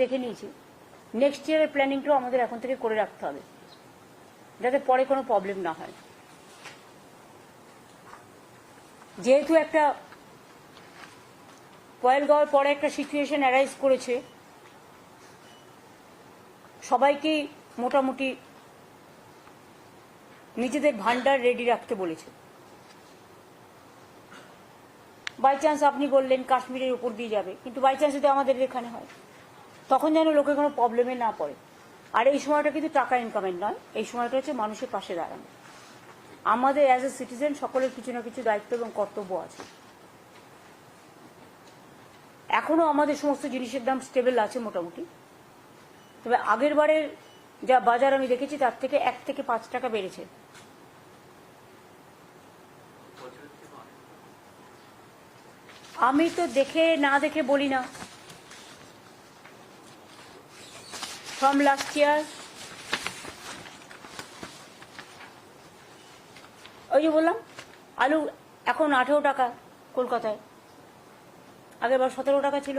দেখে নিয়েছি। নেক্সট ইয়ারের প্ল্যানিংটাও আমাদের এখন থেকে করে রাখতে হবে, যাতে পরে কোনো প্রবলেম না হয়। যেহেতু একটা পয়েলগাঁওয়ের পরে একটা সিচুয়েশন অ্যারাইজ করেছে, সবাইকেই মোটামুটি নিজেদের ভান্ডার রেডি রাখতে বলেছে। বাই চান্স আপনি বললেন কাশ্মীরের উপর দিয়ে যাবে, কিন্তু বাই চান্স যদি আমাদের এখানে হয়। তখন যেন লোকে কোনো প্রবলেমে না পড়ে। আর এই সময়টা কিন্তু টাকা ইনকামের নয়, এই সময়টা হচ্ছে মানুষের পাশে দাঁড়ানো। আমাদের অ্যাজ এ সিটিজেন সকলের কিছু না কিছু দায়িত্ব এবং কর্তব্য আছে। এখনও আমাদের সমস্ত জিনিসের দাম স্টেবল আছে মোটামুটি। তবে আগের বারের যা বাজার আমি দেখেছি, তার থেকে এক থেকে পাঁচ টাকা বেড়েছে। আমি তো দেখে না দেখে বলি না। ফ্রম লাস্ট ইয়ার ওই যে বললাম, আলু এখন আঠেরো টাকা কলকাতায়। আগেরবার সতেরো টাকা ছিল।